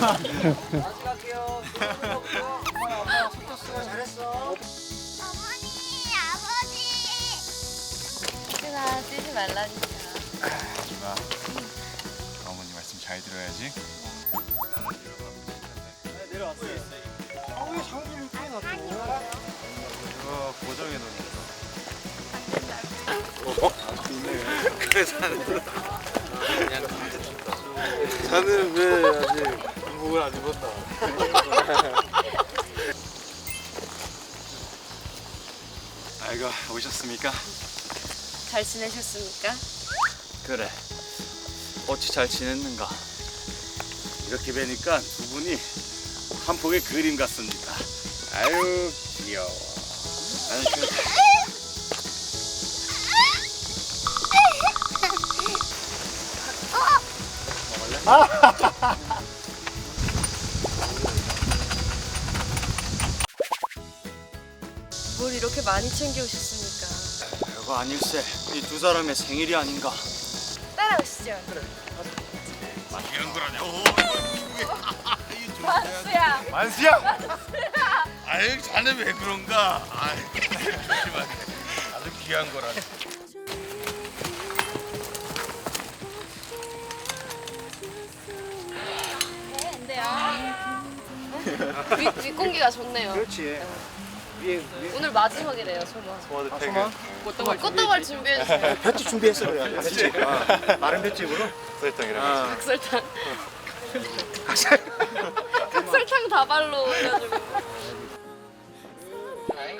하려고요. 수아 뛰지 말라니까. 이마 어머니 말씀 잘 들어야지. 고정해 놓는 자네는 왜 아직 군복을 안 입었나? 아이고 오셨습니까? 잘 지내셨습니까? 그래. 어찌 잘 지냈는가? 이렇게 뵈니까 두 분이 한 폭의 그림 같습니다. 아유 귀여워. 그뭘 이렇게 많이 챙겨오셨습니까? 별거 아닐세. 이 두 사람의 생일이 아닌가? 따라오시죠. 이런 거라뇨. 만수야. 만수야. 아유 자네 왜 그런가? 아유 조심하게. 아주 귀한 거라. 근데요. 윗, 윗공기가 좋네요. 그렇지. 위에 위에 오늘 마지막이래요, 소마. 아, 소마? 꽃다발, 꽃다발 준비해주세요. 볕집 준비했어 그래. 볕집. 아, 마른 볕집으로. 설탕이랑 아. 각설탕. 각설탕 다발로 해가지고.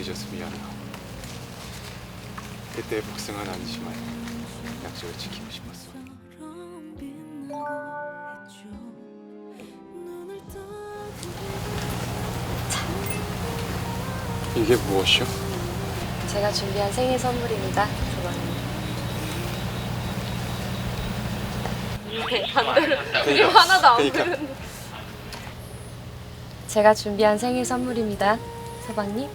늦어서 미안하고 그때의 복숭아는 아니지만 약속을 지키고 싶었어 이게 무엇이오? 제가 준비한 생일 선물입니다. 네, 반대로 그림 하나도 안 그러니까. 그렸는데. 제가 준비한 생일 선물입니다, 서방님.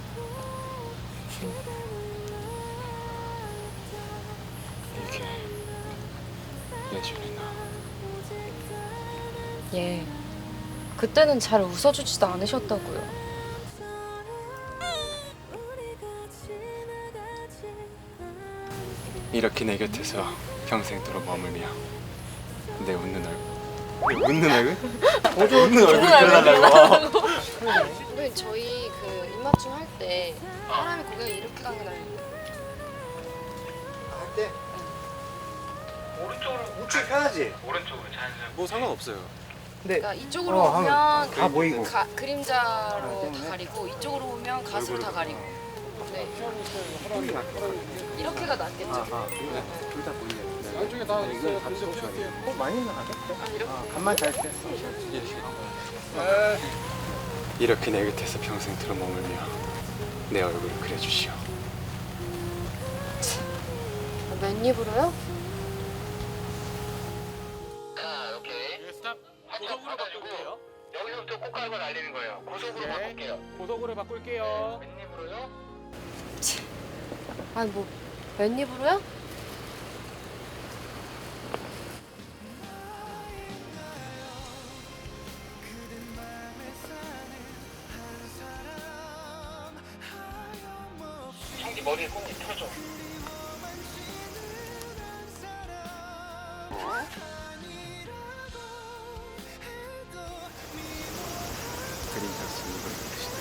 예준이나 예. 그때는 잘 웃어주지도 않으셨다고요. 이렇게 내 곁에서 평생도록 머물며 내 웃는 얼굴 내 웃는 얼굴? 웃는 얼굴 그려달라고 선배님 저희 그 입맞춤 할 때 사람이 고개가 이렇게 가는 거 알고 할때 오른쪽으로 우측 편하지. 뭐 상관없어요 그러니까 이쪽으로 어, 오면 다 보이고. 가, 그림자로 아? 다 가리고 이쪽으로 오면 가슴 다 가리고 네. 이렇게가 낫겠죠? 아, 둘다 보이네. 나중에 다 이거 같이 보셔야 돼요. 어, 많이는 안 했대. 아, 이렇게? 아, 간만 잘 때. 이렇게 내 곁에서 평생도록 머물며 내 얼굴을 그려주시오 아, 맨입으로요? 아니 뭐 맨입으로요? 형기 머리에 꽁지 틀어줘. 그림 같은 이걸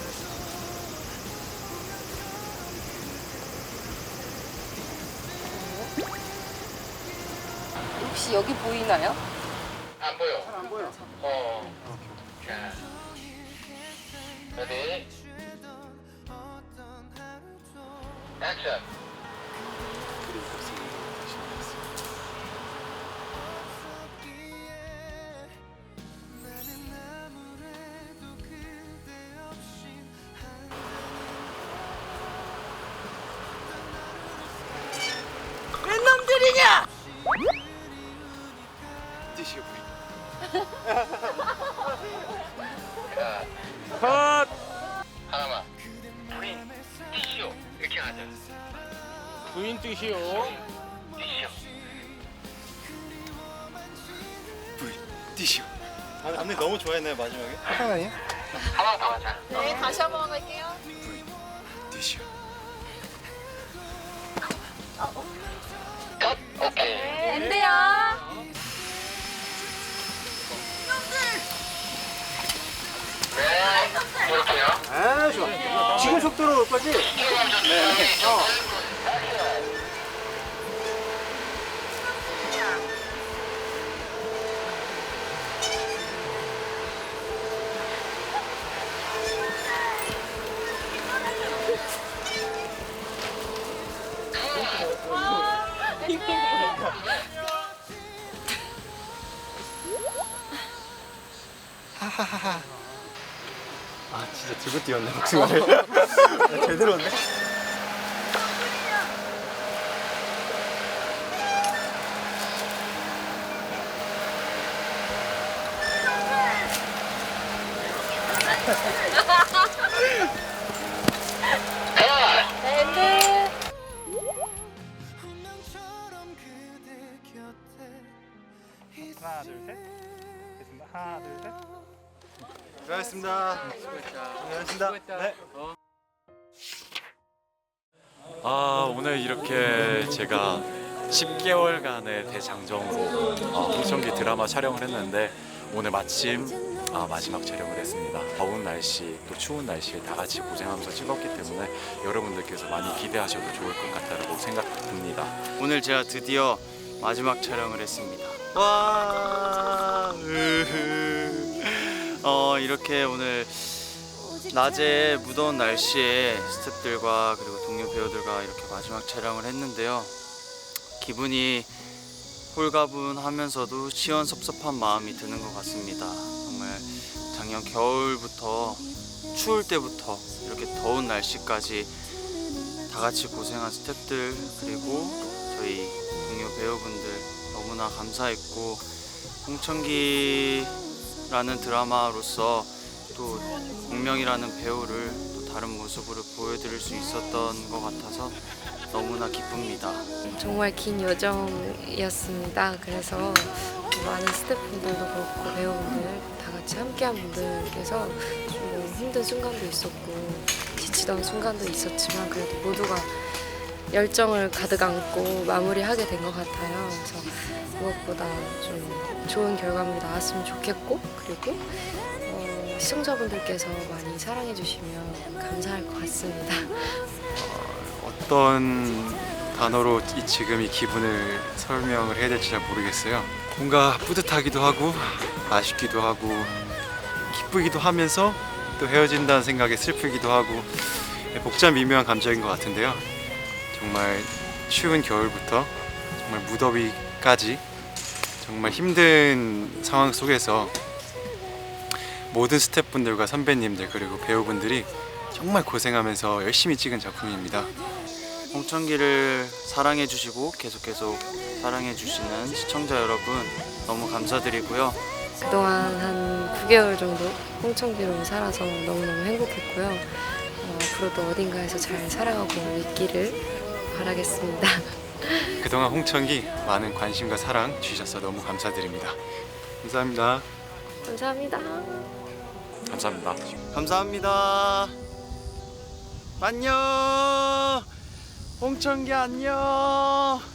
여기 보이나요? 안 보여. 안 보여. 어. 자. 레디. 액션. 뛰시오 자, 컷! 하나만. 부인 뛰시오. 이렇게 하자. 부인 뜻이요. 뛰시오. 부인 뛰시오 아, 감독 너무 좋아했네요 마지막에. 하나요? 하나 더 하자. 네, 다시 한 번 할게요. 부인 뛰시오 컷. 오케이. 안 돼요. 네. 이렇게요. 아 좋아. 지금 속도로 올 거지? 네. 어. 아 진짜 들고 뛰었네 복숭아를. 제대로인데? 수고하셨습니다. 수고하셨습니다. 네. 아 오늘 이렇게 제가 10개월간의 대장정으로 어, 홍천기 드라마 촬영을 했는데 오늘 마침 아, 마지막 촬영을 했습니다. 더운 날씨 또 추운 날씨에 다 같이 고생하면서 찍었기 때문에 여러분들께서 많이 기대하셔도 좋을 것 같다고 생각됩니다. 오늘 제가 드디어 마지막 촬영을 했습니다. 와, 으흐. 어 이렇게 오늘 낮에 무더운 날씨에 스태프들과 그리고 동료 배우들과 이렇게 마지막 촬영을 했는데요. 기분이 홀가분하면서도 시원섭섭한 마음이 드는 것 같습니다. 정말 작년 겨울부터 추울 때부터 이렇게 더운 날씨까지 다 같이 고생한 스태프들 그리고 저희 동료 배우분들 너무나 감사했고 홍천기 라는 드라마로서 또 공명이라는 배우를 또 다른 모습으로 보여드릴 수 있었던 것 같아서 너무나 기쁩니다. 정말 긴 여정이었습니다. 그래서 많은 스태프분들도 그렇고 배우분들 다 같이 함께한 분들께서 좀 힘든 순간도 있었고 지치던 순간도 있었지만 그래도 모두가 열정을 가득 안고 마무리하게 된 것 같아요. 그래서 무엇보다 좀 좋은 결과물이 나왔으면 좋겠고 그리고 어, 시청자분들께서 많이 사랑해 주시면 감사할 것 같습니다. 어떤 단어로 이 지금 이 기분을 설명을 해야 될지 잘 모르겠어요. 뭔가 뿌듯하기도 하고 아쉽기도 하고 기쁘기도 하면서 또 헤어진다는 생각에 슬프기도 하고 복잡 미묘한 감정인 것 같은데요. 정말 추운 겨울부터 정말 무더위까지 정말 힘든 상황 속에서 모든 스태프분들과 선배님들 그리고 배우분들이 정말 고생하면서 열심히 찍은 작품입니다. 홍천기를 사랑해 주시고 계속 계속 사랑해 주시는 시청자 여러분 너무 감사드리고요. 그동안 한 9개월 정도 홍천기로 살아서 너무너무 행복했고요. 어, 앞으로도 어딘가에서 잘 살아가고 있기를 바라겠습니다. 그동안 홍천기 많은 관심과 사랑 주셔서 너무 감사드립니다. 감사합니다. 감사합니다. 감사합니다. 감사합니다. 안녕. 홍천기 안녕.